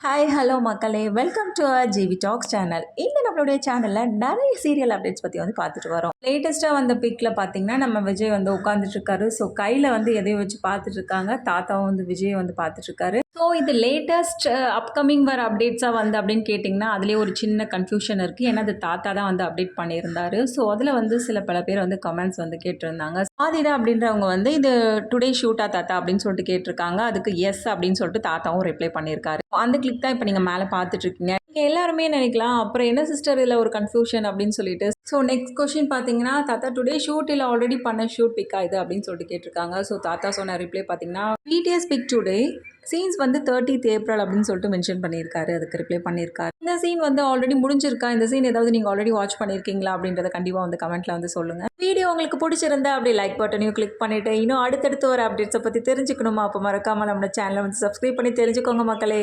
Hi hello மக்களே. Welcome to our GV talks channel இந்த நம்மளுடைய சேனலில் நிறைய சீரியல் அப்டேட்ஸ் பற்றி வந்து பார்த்துட்டு வரோம். லேட்டஸ்ட்டாக வந்த பிக்கில் பார்த்தீங்கன்னா நம்ம விஜய் வந்து உட்காந்துட்ருக்காரு ஸோ கையில் வந்து எதையோ வச்சு பார்த்துட்ருக்காங்க தாத்தாவும் வந்து விஜய் வந்து பார்த்துட்ருக்காரு ஸோ இது லேட்டஸ்ட் அப்கமிங் uh, வர அப்டேட்ஸாக வந்து அப்படின்னு கேட்டிங்கன்னா அதுலேயே ஒரு சின்ன கன்ஃபியூஷன் இருக்குது ஏன்னா அது தாத்தா தான் வந்து அப்டேட் பண்ணியிருந்தாரு. ஸோ அதில் வந்து சில பல பேர் வந்து கமெண்ட்ஸ் வந்து கேட்டிருந்தாங்க. ஆதிரா அப்படின்றவங்க வந்து இது டுடே ஷூட்டா தாத்தா அப்படின்னு சொல்லிட்டு கேட்டிருக்காங்க. அதுக்கு எஸ் அப்படின்னு சொல்லிட்டு தாத்தாவும் ரிப்ளை பண்ணியிருக்காரு. அந்த கிளிக் தான் இப்போ நீங்கள் மேலே பார்த்துட்ருக்கீங்க நீங்கள் எல்லாருமே நினைக்கலாம் அப்புறம் என்ன சிஸ்டர் இதில் ஒரு கன்ஃபியூஷன் அப்படின்னு சொல்லிட்டு. ஸோ நெக்ஸ்ட் கொஷின் பார்த்தீங்கன்னா தாத்தா டுடே ஷூட் இல்லை ஆல்ரெடி பண்ண ஷூட் பிக் ஆகுது அப்படின்னு சொல்லிட்டு கேட்டிருக்காங்க. ஸோ தாத்தா சொன்ன ரிப்ளை பார்த்தீங்கன்னா பிடிஎஸ் பிக் டுடே சீன்ஸ் வந்து தேர்ட்டித் ஏப்ரல் அப்படின்னு சொல்லிட்டு மென்ஷன் பண்ணியிருக்காரு. அதுக்கு ரிப்ளை பண்ணியிருக்காரு. இந்த சீன் வந்து ஆல்ரெடி முடிஞ்சிருக்கா? இந்த சீன் ஏதாவது நீங்கள் ஆல்ரெடி வாட்ச் பண்ணியிருக்கீங்களா? அப்படின்றத கண்டிப்பாக வந்து கமெண்ட்டில் வந்து சொல்லுங்கள் வீடியோ உங்களுக்கு பிடிச்சிருந்தா அப்படி லைக் பட்டனையும் கிளிக் பண்ணிவிட்டு இன்னும் அடுத்தடுத்து வர அப்டேட்ஸை பற்றி தெரிஞ்சுக்கணுமா? அப்போ மறக்காமல் நம்ம சேனலை வந்து சப்ஸ்கிரைப் பண்ணி தெரிஞ்சுக்கோங்க மக்களே.